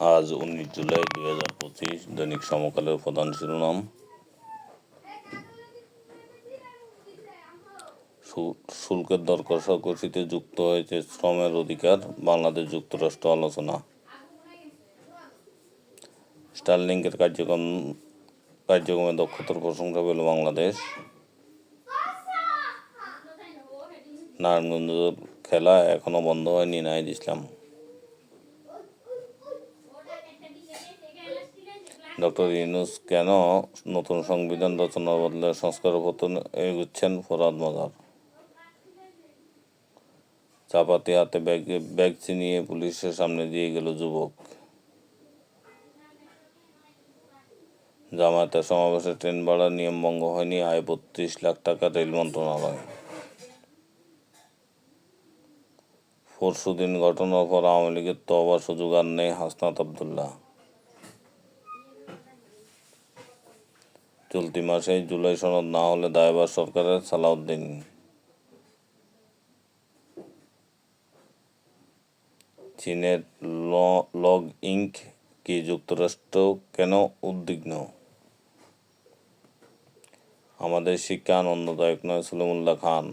আজ উনিশ জুলাই দুই হাজার পঁচিশ দৈনিক সমকালের প্রধান শিরোনাম। শুল্কের দর কষাকষিতে যুক্ত হয়েছে শ্রমের অধিকার, বাংলাদেশ যুক্তরাষ্ট্র আলোচনা। স্টারলিংকের কার্যক্রম, কার্যক্রমে দক্ষতার প্রশংসা পেল বাংলাদেশ। নারায়ণগঞ্জের খেলা এখনও বন্ধ হয়নি নাহিদ ইসলাম। ডক্টর ইউনুস কেন নতুন সংবিধান রচনার বদলে সংস্কার পতন এগুচ্ছেন ফরাদ মজার? চাপাতি হাতে ব্যাগ চিনিয়ে পুলিশের সামনে দিয়ে গেল যুবক। জামায়াতের সমাবেশে ট্রেন ভাড়ার নিয়ম ভঙ্গ হয়নি, আয় বত্রিশ লাখ টাকা রেল মন্ত্রণালয়। পরশুদিন ঘটনার পর আওয়ামী লীগের তো আবার সুযোগ আর নেই হাসনাত আবদুল্লাহ। চলতি মাসে জুলাই সনদ না হলে দায়বার সরকারের সালাউদ্দিন। চীনের লগ ইঙ্ক কি যুক্তরাষ্ট্র কেন উদ্বিগ্ন? আমাদের শিক্ষা আনন্দদায়ক নয়, সলিমুল্লাহ খান।